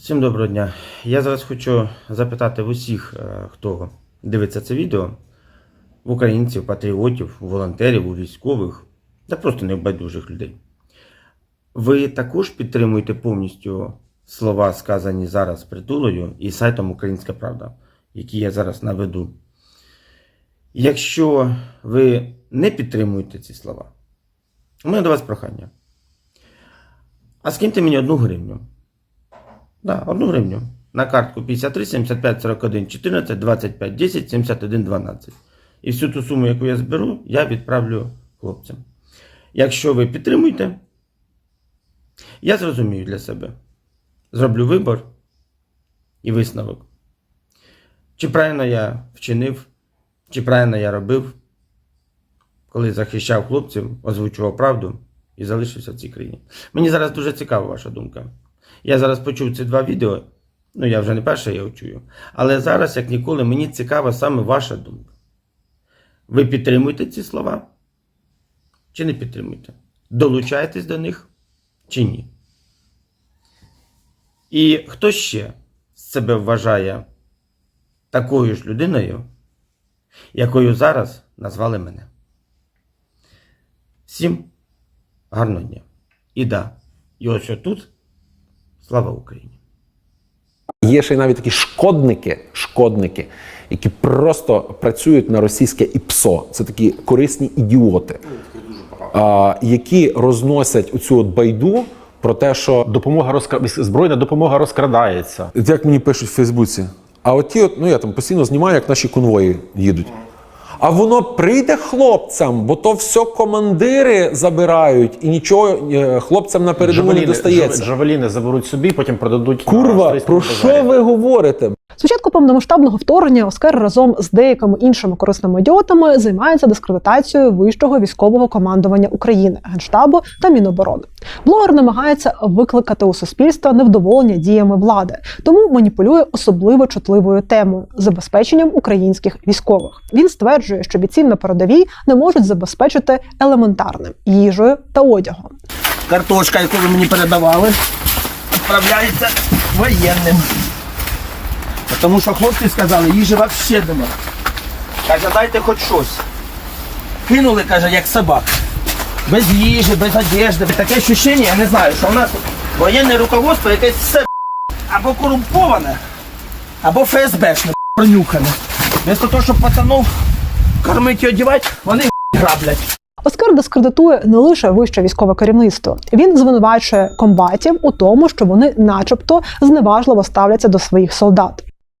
Всім доброго дня. Я зараз хочу запитати в усіх, е, хто дивиться це відео, в українців, патріотів, волонтерів, у військових та просто небайдужих людей. Ви також підтримуєте повністю слова, сказані зараз притулою і сайтом Українська Правда, які я зараз наведу. Якщо ви не підтримуєте ці слова, у мене до вас прохання. А скиньте мені одну гривню. Да, одну гривню. На картку 53 75 41 14 25 10 71 12. І всю ту суму, яку я зберу, я відправлю хлопцям. Якщо ви підтримуєте, я зрозумію для себе. Зроблю вибор і висновок. Чи правильно я вчинив, чи правильно я робив, коли захищав хлопців, озвучував правду і залишився в цій країні. Мені зараз дуже цікава ваша думка. Я зараз почув ці два відео, ну я вже не перше його чую. Але зараз, як ніколи, мені цікава саме ваша думка. Ви підтримуєте ці слова? Чи не підтримуєте? Долучаєтесь до них чи ні? І хто ще себе вважає такою ж людиною, якою зараз назвали мене? Всім гарного дня. І да, і ось тут слава Україні! Є ще й навіть такі шкодники, шкодники, які просто працюють на російське ІПСО. Це такі корисні ідіоти, а, які розносять оцю от байду про те, що Допомога розкра... збройна допомога розкрадається. як мені пишуть в Фейсбуці, а оті, от, ну я там постійно знімаю, як наші конвої їдуть. А воно прийде хлопцям, бо то все командири забирають, і нічого е, хлопцям на передову не достається. жав- Джавеліни заберуть собі, потім продадуть Курва, австрійському про базарі. що ви говорите? З початку повномасштабного вторгнення Оскар разом з деякими іншими корисними ідіотами займається дискредитацією вищого військового командування України, генштабу та Міноборони. Блогер намагається викликати у суспільства невдоволення діями влади, тому маніпулює особливо чутливою темою забезпеченням українських військових. Він стверджує, що бійців на передовій не можуть забезпечити елементарним їжею та одягом. картошка, яку ви мені передавали, відправляється воєнним. Тому що хлопці сказали, їжі взагалі нема. Каже, дайте хоч щось. Кинули, каже, як собак. Без їжі, без одежди. Таке відчуття, я не знаю, що у нас воєнне руководство якесь все або корумповане, або ФСБшне пронюхане. Вместо того, щоб пацанов кормити і одягати, вони граблять. Оскар дискредитує не лише вище військове керівництво. Він звинувачує комбатів у тому, що вони, начебто, зневажливо ставляться до своїх солдат.